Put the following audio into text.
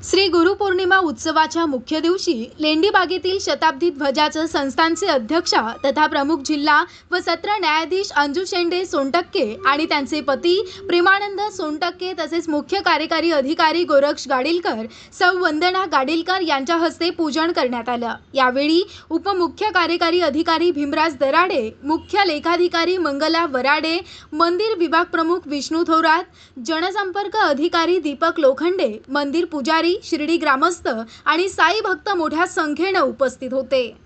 श्री गुरुपौर्णिमा उत्सवाच्या मुख्य दिवशी लेंडीबागेतील शताब्दी ध्वजाचं संस्थानचे अध्यक्ष तथा प्रमुख जिल्हा व सत्र न्यायाधीश अंजू शेंडे सोनटक्के आणि त्यांचे पती प्रेमानंद सोनटक्के तसेच मुख्य कार्यकारी अधिकारी गोरक्ष गाडीलकर सौ वंदना गाडीलकर यांच्या हस्ते पूजन करण्यात आलं. यावेळी उपमुख्य कार्यकारी अधिकारी भीमराज दराडे मुख्य लेखाधिकारी मंगला वराडे मंदिर विभाग प्रमुख विष्णू थोरात जनसंपर्क अधिकारी दीपक लोखंडे मंदिर पुजारी शिर्डी ग्रामस्थ आणि साई भक्त मोठ्या संख्येनं उपस्थित होते.